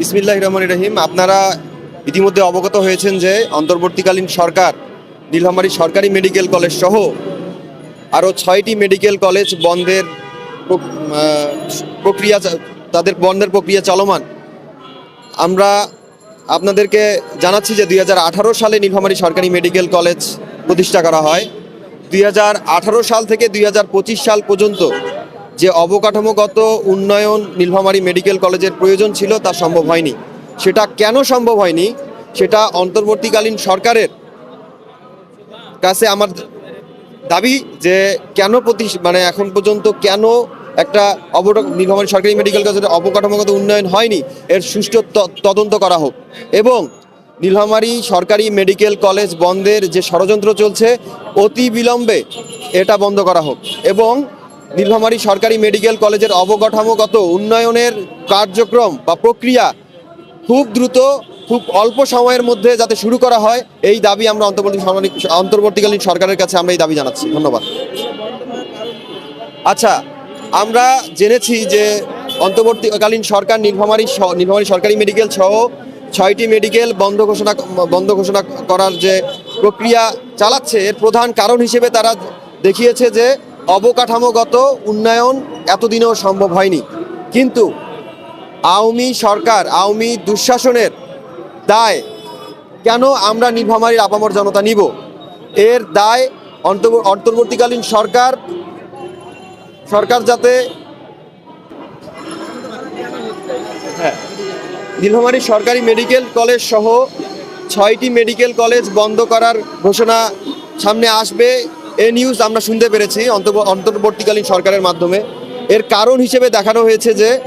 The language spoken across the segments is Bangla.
বিসমিল্লাহ রহমান রহিম। আপনারা ইতিমধ্যে অবগত হয়েছেন যে অন্তর্বর্তীকালীন সরকার, নীলফামারী সরকারি মেডিকেল কলেজ সহ আরও ছয়টি মেডিকেল কলেজ বন্ধের প্রক্রিয়া তাদের বন্ধের প্রক্রিয়া চলমান। আমরা আপনাদেরকে জানাচ্ছি যে দুই হাজার আঠারো সালে নীলফামারী সরকারি মেডিকেল কলেজ প্রতিষ্ঠা করা হয়। দুই হাজার আঠারো সাল থেকে দুই হাজার পঁচিশ সাল পর্যন্ত যে অবকাঠামোগত উন্নয়ন নীলফামারী মেডিকেল কলেজের প্রয়োজন ছিল তা সম্ভব হয়নি। সেটা কেন সম্ভব হয়নি? সেটা অন্তর্বর্তীকালীন সরকারের কাছে আমার দাবি যে কেন প্রতি মানে এখন পর্যন্ত কেন একটা অবট নীলফামারী সরকারি মেডিকেল কলেজের অবকাঠামোগত উন্নয়ন হয়নি? এর সুষ্ঠু তদন্ত করা হোক। এবং নীলফামারী সরকারি মেডিকেল কলেজ বন্ধের যে ষড়যন্ত্র চলছে, অতি বিলম্বে এটা বন্ধ করা হোক। এবং নীলফামারী সরকারি মেডিকেল কলেজের অবকাঠামোগত উন্নয়নের কার্যক্রম বা প্রক্রিয়া খুব দ্রুত, খুব অল্প সময়ের মধ্যে যাতে শুরু করা হয়, এই দাবি আমরা অন্তর্বর্তী অন্তর্বর্তীকালীন সরকারের কাছে আমরা এই দাবি জানাচ্ছি। ধন্যবাদ। আচ্ছা আমরা জেনেছি যে অন্তর্বর্তীকালীন সরকার নীলফামারী নীলফামারী সরকারি মেডিকেল সহ ছয়টি মেডিকেল বন্ধ ঘোষণা বন্ধ ঘোষণা করার যে প্রক্রিয়া চালাচ্ছে, এর প্রধান কারণ হিসেবে তারা দেখিয়েছে যে অবকাঠামোগত উন্নয়ন এতদিনেও সম্ভব হয়নি। কিন্তু আওয়ামী সরকার, আওয়ামী দুঃশাসনের দায়, কেন আমরা নীলফামারীর আপামর জনতা নিব? এর দায় অন্তর্ব- অন্তর্বর্তীকালীন সরকার সরকার যাতে হ্যাঁ নীলফামারী সরকারি মেডিকেল কলেজ সহ ছয়টি মেডিকেল কলেজ বন্ধ করার ঘোষণা সামনে আসবে। এ নিউজ আমরা শুনতে পেরেছি অন্তর্ব- অন্তর্বর্তীকালীন সরকারের মাধ্যমে। এর কারণ হিসেবে দেখানো হয়েছে যে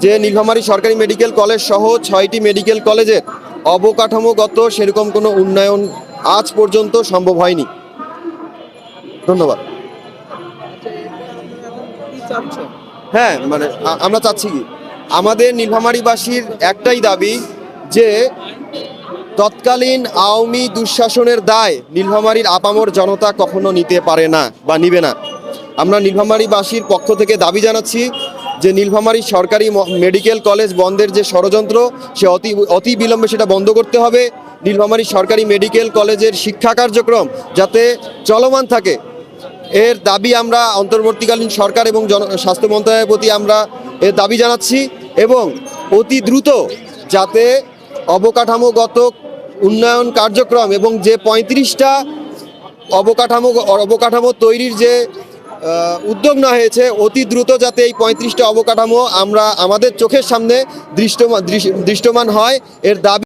যে নীলফামারী সরকারি মেডিকেল কলেজ সহ ছয়টি মেডিকেল কলেজের অবকাঠামোগত সেরকম কোনো উন্নয়ন আজ পর্যন্ত সম্ভব হয়নি। ধন্যবাদ। হ্যাঁ মানে আমরা চাচ্ছি কি? আমাদের নীলফামারীবাসীর একটাই দাবি যে তৎকালীন আওয়ামী দুঃশাসনের দায় নীলফামারীর আপামর জনতা কখনো নিতে পারে না বা নিবে না। আমরা নীলফামারীবাসীর পক্ষ থেকে দাবি জানাচ্ছি যে নীলফামারী সরকারি মেডিকেল কলেজ বন্ধের যে ষড়যন্ত্র, সে অতি অতি বিলম্বে সেটা বন্ধ করতে হবে। নীলফামারী সরকারি মেডিকেল কলেজের শিক্ষা কার্যক্রম যাতে চলমান থাকে। এর দাবি আমরা অন্তর্বর্তীকালীন সরকার এবং জন, স্বাস্থ্য মন্ত্রণালয়ের প্রতি আমরা এর দাবি জানাচ্ছি এবং অতি দ্রুত যাতে অবকাঠামোগত উন্নয়ন কার্যক্রম এবং যে পঁয়ত্রিশটা অবকাঠামো অবকাঠামো তৈরির যে উদ্যোগ নেওয়া হয়েছে, অতি দ্রুত যাতে এই পঁয়ত্রিশটা অবকাঠামো আমরা আমাদের চোখের সামনে দৃষ্টমান দৃষ্টমান হয়, এর দাবি